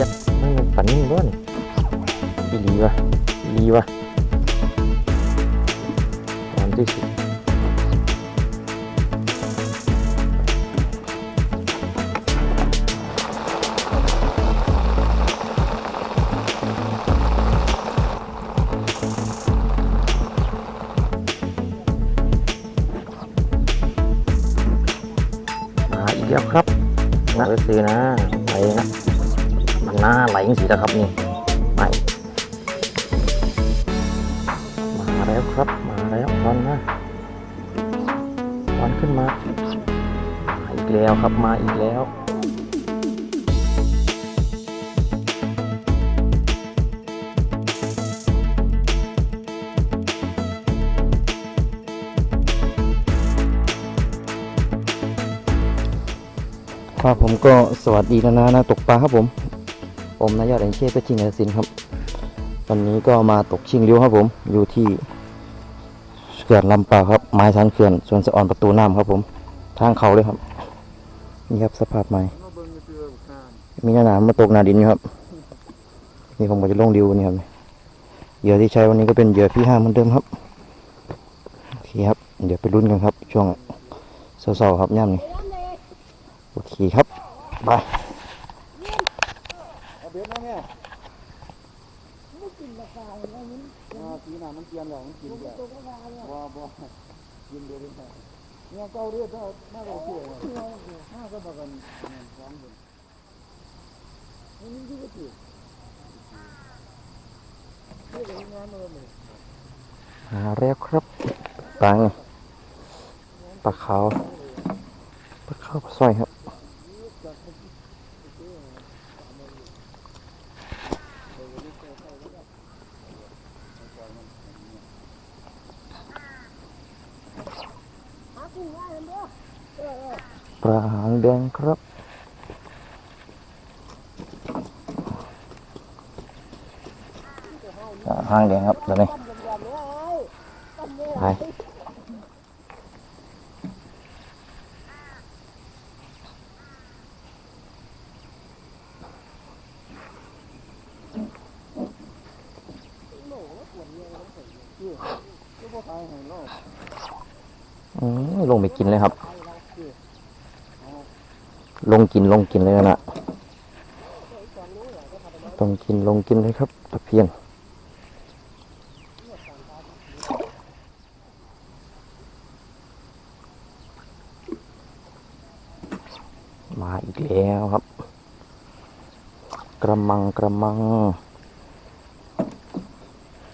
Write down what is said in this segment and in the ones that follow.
เฮียไม่มันฝันนี่งบ้านอีหลีวะอีหลีวะตอนที่สุดมาอีกแล้วครับนะซื้อนะ หน้าไหลจริงๆนะครับนี่ไปมาแล้วครับ มาแล้วตอนนะตอนขึ้นมามาอีกแล้วครับมาอีกแล้วครับผมก็สวัสดีนะนะนะตกปลาครับผม ผมนายยอดแอนเช่ก็ชิงกระสินครับ วันนี้ก็มาตกชิงริ้วครับผม อยู่ที่เขื่อนลำปาครับ ไม้ชันเขื่อนส่วนสะออนประตูน้ำครับผม ทางเขาเลยครับ นี่ครับสภาพไม้มีหน้าหนามมาตกหนาดินอยู่ครับ นี่ผมก็จะลงริ้วนี่ครับเหยื่อที่ใช้วันนี้ก็เป็นเหยื่อพี่ห้าเหมือนเดิมครับโอเคครับ เดี๋ยวไปรุ่นกันครับ ช่วงเสาๆครับย่ำนี้โอเคครับ ไป เอาเบ็ดนะแม่อ่าสีหน้ามันเปลี่ยนแล้วมันกินแล้วบ่บ่ ยินเบ็ดได้เนี่ยเก้าเรียกถ้าหน้าเราเชื่อหน้าก็บอกกันเนี่ยสองคนนี่นี่ก็ติดเรียกงานเลยหาแล้วครับปลาไงปลาขาวปลาขาวปลาสร้อยครับ ปลาหาง แดงครับ ห้างแดงครับตอนนี้ไปอืมลงไปกินเลยครับ ลงกินลงกินเลยนะต้องกินลงกินเลยครับตะเพียนมาอีกแล้วครับ กระมังกระมัง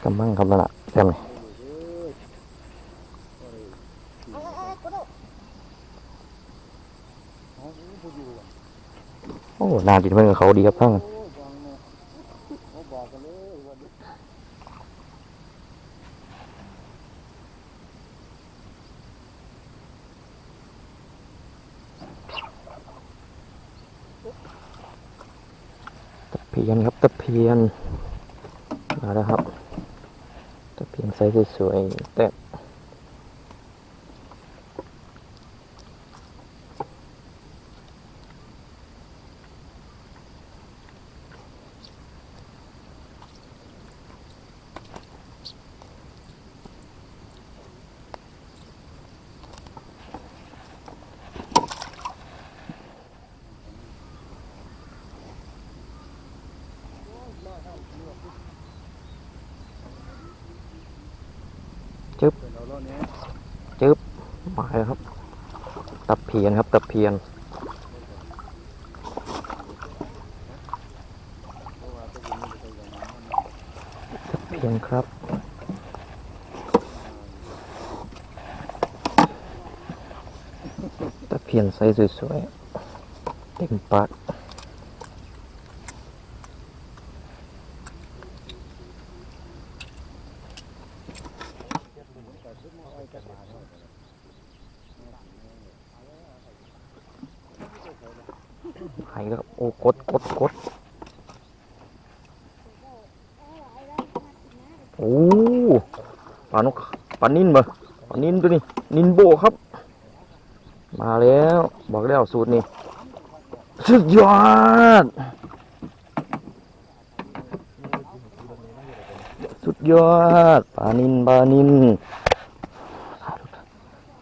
กระมังครับนั่นแหละแซมเลยโอ้ นาดินเพื่อนกับเขาดีครับท่านเขาบอนตะเพียนครับตะเพียนมาแล้วครับตะเพียนไซส์สวยๆแต่ เป็นเราแล้วเนี่ย จึ๊บมาแล้ครับตะเพียนครับตะเพียนตะเพียนครับตะเพียนไซส์สวยๆเต็มปาก จะปลาเนาะ ไข่ก็โอ้กดกดกดโอ้ปลานกปลานิ่นบ่ปลานิ่นตัวนี้นินโบครับ มาแล้วบอกแล้วสูตรนี้สุดยอด สุดยอดปลานินปลานิน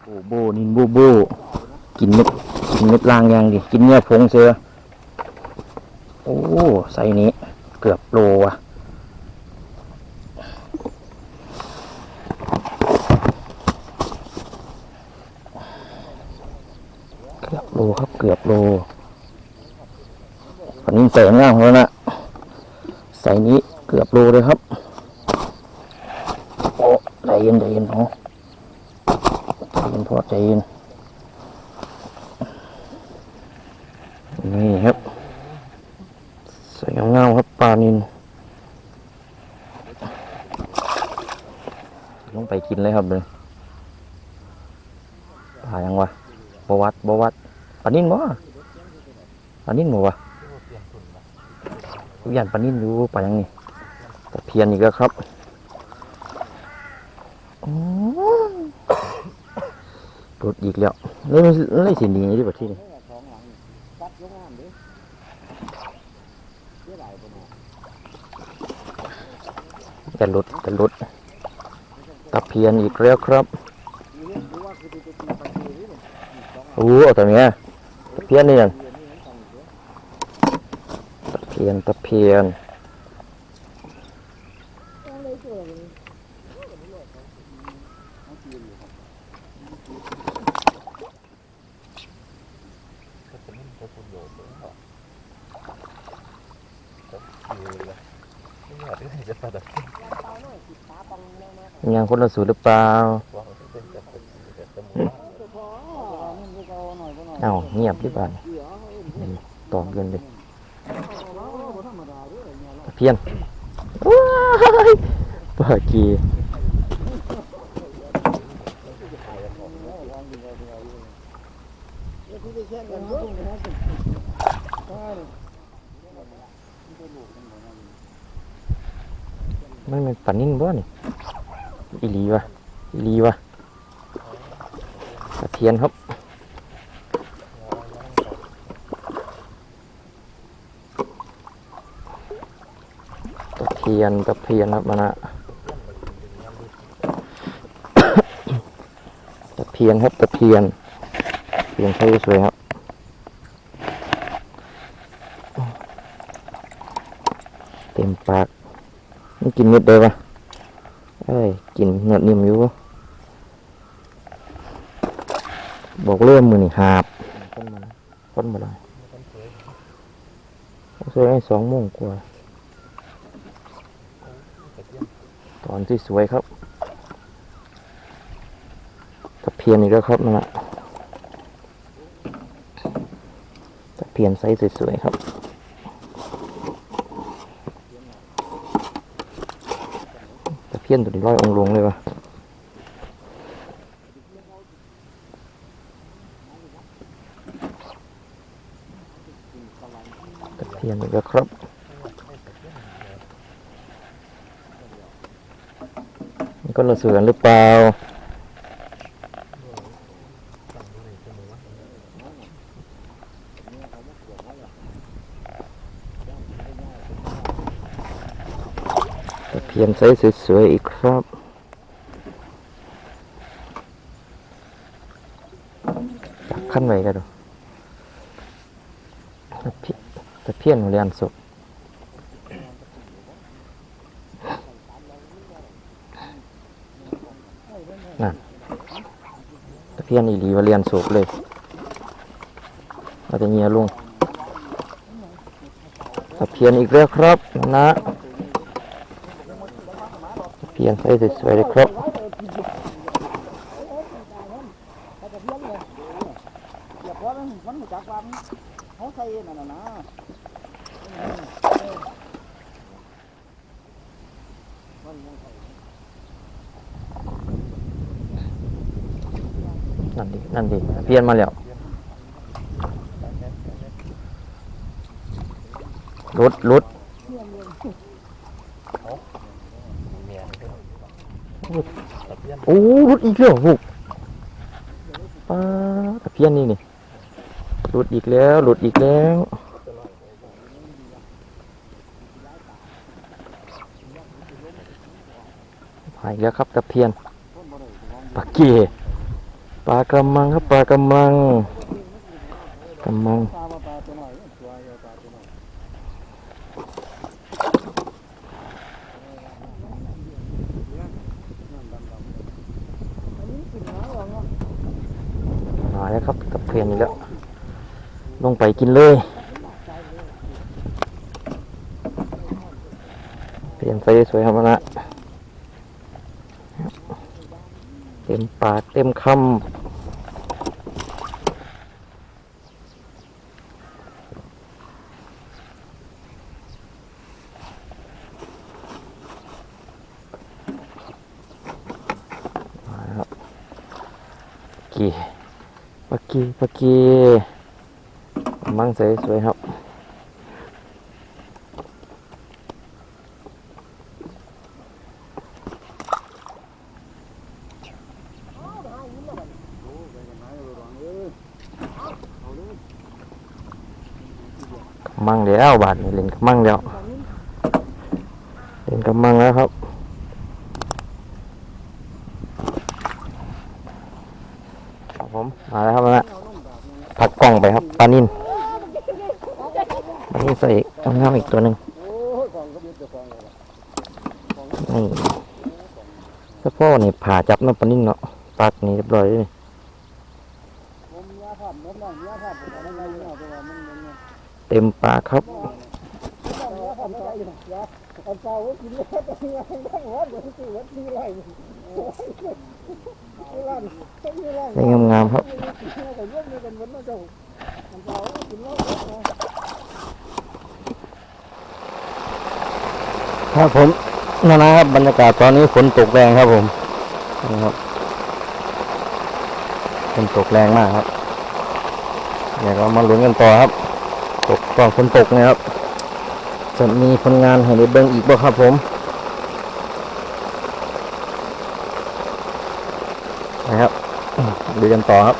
โบโบนินโบโบกินเม็ดกินเม็ดล่างยางดิกินเนื้อผงเสือ อ้ใส่นี้เกือบโลอะเกือบโลครับเกือบโลปลานินใส่ง่างแล้วนะใส่นี้เกือบโลเลยครับโอ้ใจเย็นใจเย็นเน้องใจเย็นพอใจเย็นครับสวยงามๆครับปลานินลงไปกิน เลยครับเลยปลายังวะบวัดบวัดปลานินบ่ปลานินบ่วะทุกอย่างปลานินอยู่ปลายังนี่ตะเพียนอีกแล้วครับปวดอีกแล้วนี่มันอะไรสิหนีที่ทศนี้นี่สองหลังตัดยกงามดิเยอะหลายคนเนาะจะหลุดจะหลุด ตะเพียนอีกแล้วครับมีเรื่องรู้ว่าตัวตีปลาตีนี่สองโอ้เอาแต่เนี้ยตะเพียนนี่ยังเดือนนี่มันต้องเสียตะเพียนตะเพียน ยังคนละสูตรหรือเปล่าเอ้าเงียบที่บ้านต่อเกินเลยเพียนว้าวปากี ที่ได้แค่กันก็ต้องนะใช่ มั นิ่นบ่นี่อีลีวะอีลีวะตะเพียนครับตะเพียนตะเพียนครับมันอะตะเพียนครับตะเพียนเพียนใช้สวยครับเต็มปากมันกินเม็ดได้ปะ กินเนื้อนิ่มอยู่บอกเริ่มมือนี่หาบคนมาคนมาเลยสวยไอ้สองโมงกว่า ตอนที่สวยครับตะเพียนอีกแล้วครับนั่นแหละตะเพียนไซส์สวยๆครับ ตะ เพี้ยนตัวนี้ร้อยองค์ลงเลยวะตะเพียนอีกแล้วครับก็ระเสือนหรือเปล่า เพียนไซส์สวยๆอีกครับจับขั้นไว้กันดูตะเพียนตะเพียนเรียนศพนั่นตะเพียนอีหลีวเรียนศพเลยเราจะเงียลงตะเพียนอีกแล้วครับนะ ตะเพียนไซส์สวยๆเลยครับนั่นดินั่นดิเพี้ยนมาแล้วรุดรุด โอ้รุดอีกแล้วลูกป้าตะเพียนนี่นี่รุดอีกแล้วรุดอีกแล้วหายแล้วครับตะเพียนปลาเกปลากระมังครับปลากระมังกระมัง ปลามาปลาตัวหน่อยตัวใหญ่ปลาตัวหน่อยนั่นดำๆอันนี้กินน้ำหรอเนาะ มาแล้วครับตะเพียนอีกแล้ว ล งไปกินเลยเปลี่ยนไฟสวยครับนะเต็มปากเต็มคำมาแล้วกีปลากีปลากี มั่งสวยสวยๆครับมั่งแล้วบาทนี่เล่นกับมั่งแล้วเล่นกับมั่งแล้วครับครับผมมาแล้วครับนะผักกล่องไปครับปลานินปลานิ นใส่อีกเอางามอีกตัวหนึ่งโอ้ยกองก็มีแต่กองเลยล่ะนี่แล้วพ่อนี่ผ่าจับน้ำปนินเนาะปักนี่เรียบร้อยเลยเต็มปากครับนี่งามๆครับ แต่ยกมือกันวันนั้นเจ้าอันเก่ากินแล้ว ครับผมนั่นะครับบรรยากาศตอนนี้ฝนตกแรงครับผมนี่ครับฝนตกแรงมากครับเดี๋ยวเรามาลุ้นกันต่อครับ ตกก่อนฝนตกนะครับ จะมีผลงานให้ได้เบิ่งอีกบ่ครับผมนะครับดูกันต่อครับ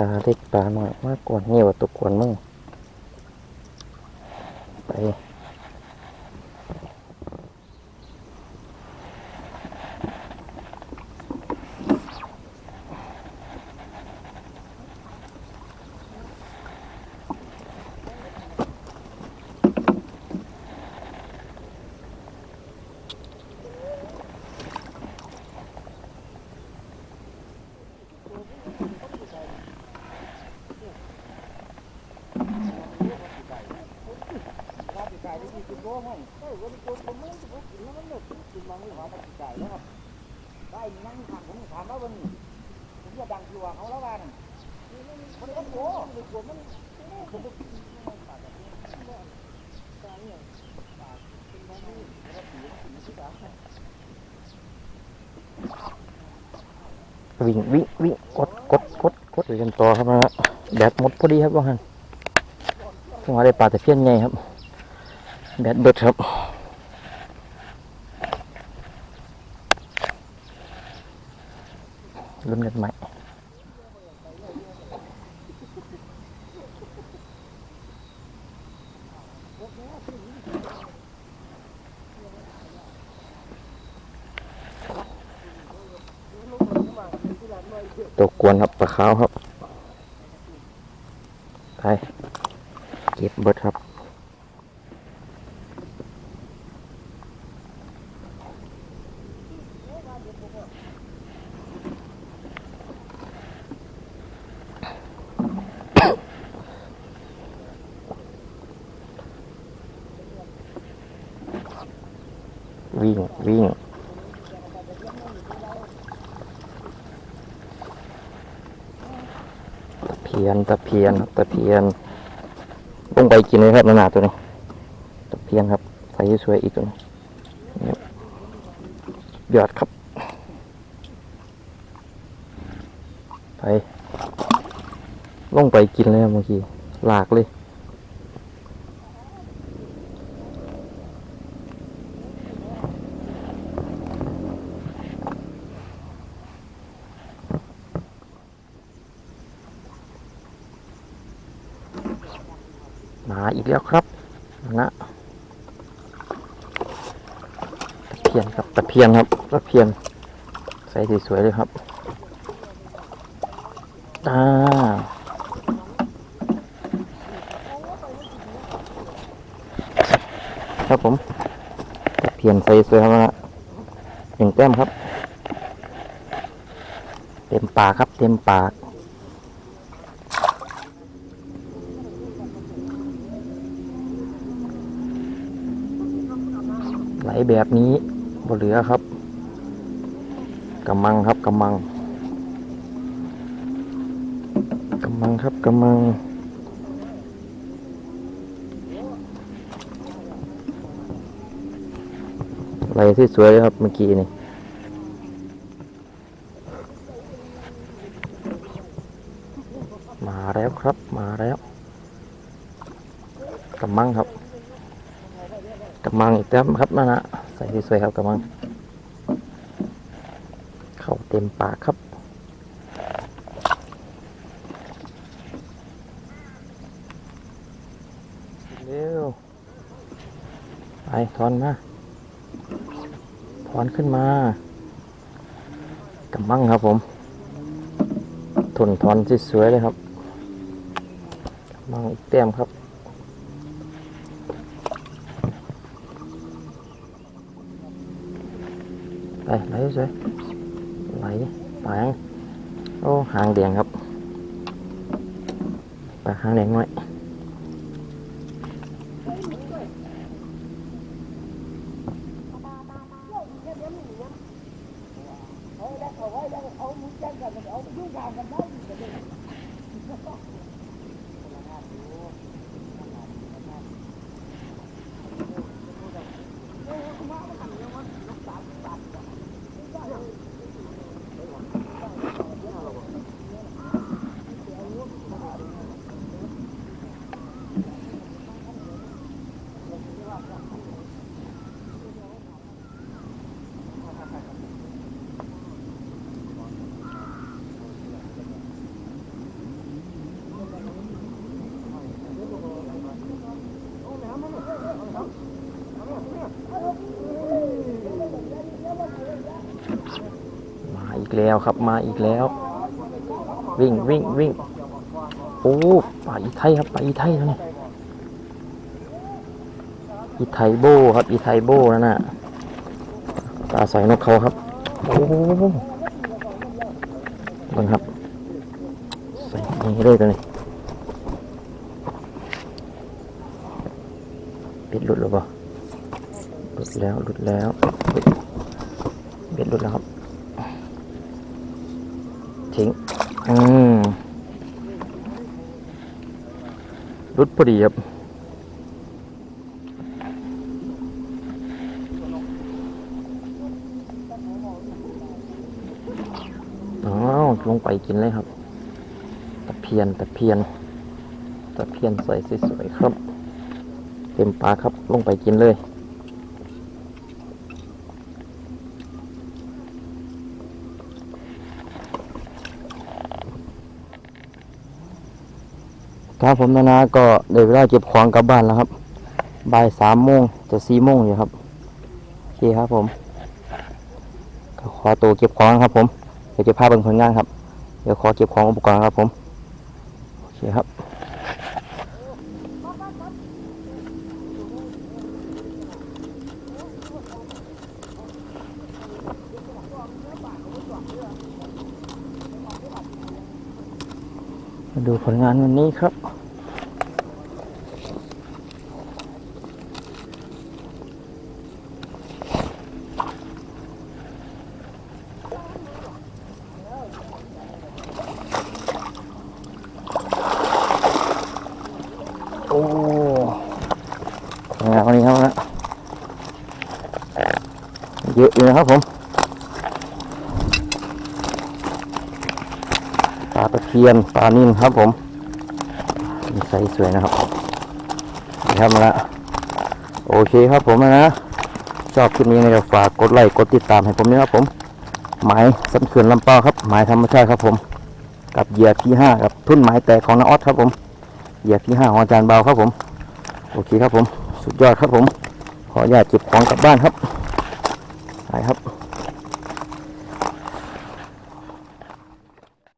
ปลาเล็กปลาหน่อยมากกว่านี่ว่าตุกวนมึงไป วิ่งวิ่งวิ่งกดกดกดกดไปกันต่อครับนะแบตหมดพอดีครับว่าฮันจังหวะได้ปลาแต่เพี้ยนไงครับแบตเบิดครับลุ้นกันใหม่ ตัวกวนครับปลา ขาวครับ ไป เก็บเบิดครับวิ่งวิ่ง ตะเพี ยนตะเพียนครับตะเพียนลงไปกินเลยครับนานาตัวนี้ตะเพียนครับใส่สวยอีกตัวนี้นี่ยอดครับ ไปลงไปกินเลยครับเมื่อกี้หลากเลย แล้วครับนะตะเพียนครับตะเพียนครับตะเพียนใส่สวยๆเลยครับอ่าครับผมตะเพียนใส่สวยครับนะหนึ่งแต้มครับ เต็มปากครับ เต็มปาก ไหลแบบนี้บ่เหลือครับกำมังครับกำมังกำมังครับกำมังไหลที่สวยเลยครับเมื่อกี้นี่มาแล้วครับมาแล้วกำมังครับ กำมังอีกแต้มครับนั่นนะใส่สวยๆครับกำมังเข้าเต็มปากครับเร็วไปถอนมาถอนขึ้นมากำมังครับผมทนถอนสวยๆเลยครับกำมังอีกแต้มครับ ไปไหลสวยไหลปางโอ้หางแดงครับปลาหางแดงหน่อยมาอี กแล้วครับ มาอีกแล้ว วิ่งวิ่งวิ่งโอ้ปลาอีไทยครับปลาอีไทยนะเนี่ยอีไทยโบครับ อีไทยโบนั่นน่ะตาใส่นกเขาครับโอ้เบังครับใส่นี่เลยตัวนี้ปิดหลุดหรือเปล่าหลุดแล้วหลุดแล้วเบ็ดหลุดแล้วครับ ทิ้ง อืมรุดพอดีครับอ๋อลงไปกินเลยครับ ตะเพียนตะเพียน ตะเพียนใส่สวยๆครับ เต็มปลาครับ ลงไปกินเลย ครับผมนานาก็ได้เวลาเก็บของกลับบ้านแล้วครับบ่ายสามโมงจะสี่โมงอยู่ครับโอเคครับผมก็ขอตัวเก็บของครับผมเดี๋ยวจะพาเบิ่งผลงานครับ เดี๋ยวขอเก็บของอุปกรณ์ครับผมโอเคครับ มาดูผลงานวันนี้ครับ โอ้ผลงานวันนี้ครับนะเยอะอยู่นะครับผม ปลาตะ เพียนปลานิ่นครับผมนี่ไซส์สวยนะครับนะครับมาละโอเคครับผมนะชอบคลิปนี้นะครับฝากกดไลค์กดติดตามให้ผมด้วยครับผมหมายสันเขื่อนลำเปาครับหมายธรรมชาติครับผม กับเหยื่อที่ห้ากับทุ่นหมายแตกของนาออสครับผมเหยื่อที่ห้าของอาจารย์เบาครับผม โอเคครับผม สุดยอดครับผม ขออนุญาตเก็บของกลับบ้านครับ